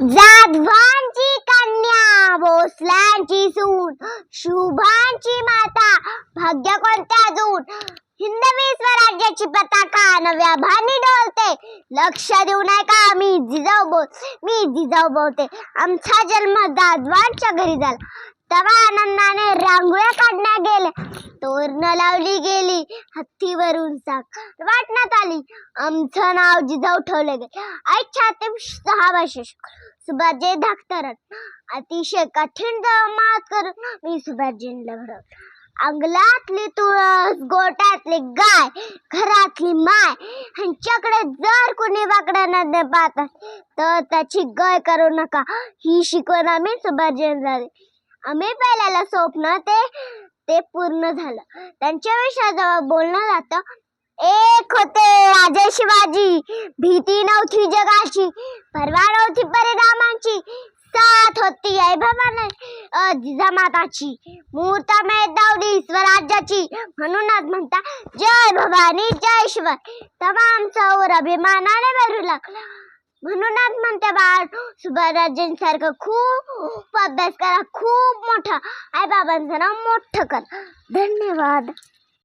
जाधवांची कन्या भोसल्यांची सून शुभांची माता भाग्य कोणत्या अजून हिंदवी स्वराज्याची पताका नव्या भानी डोलते लक्ष देऊ नये का? मी जिजाऊ बोल मी जिजाऊ बोलते. आमचा जन्म जाधवांच्या घरी झाला. तेव्हा आनंदाने रांगोळ्या काढण्या गेल्या. तोरण लावली गेली हत्तीवरून साक वाटण्यात आली आमचं नाव जिजाऊ ठेवलं गेलं. आईच्या ते सहा वर्ष सुभाषजी धाकतरन अतिशय कठीण मात करून मी सुभाषजींना घडवलं अंगलातली तुळस गोट्यातली गाय घरातली माय ह्यांच्याकडे जर कुणी वाकड्यांना न पाहत तर त्याची गय करू नका. ही शिकवण आम्ही सुभाषजींना आम्ही पहिल्याला स्वप्न ते ते पूर्ण झालं. त्यांच्याविषयी जेव्हा बोलणं जातं एक होते राजे शिवाजी भीती नव्हती जगाची परवा नव्हती परिणामांची साथ होती आई भवानी जिजामाताची मूर्ता दावली स्वराज्याची म्हणूनच म्हणता जय भवानी जय शिवाय तमाम आमचा ओर अभिमानाने भरू लागला. म्हणूनच म्हणते बाळ सुभाषराजेंसारखं खूप अभ्यास करा खूप मोठा. आई बाबांचं नाव मोठं कर. धन्यवाद.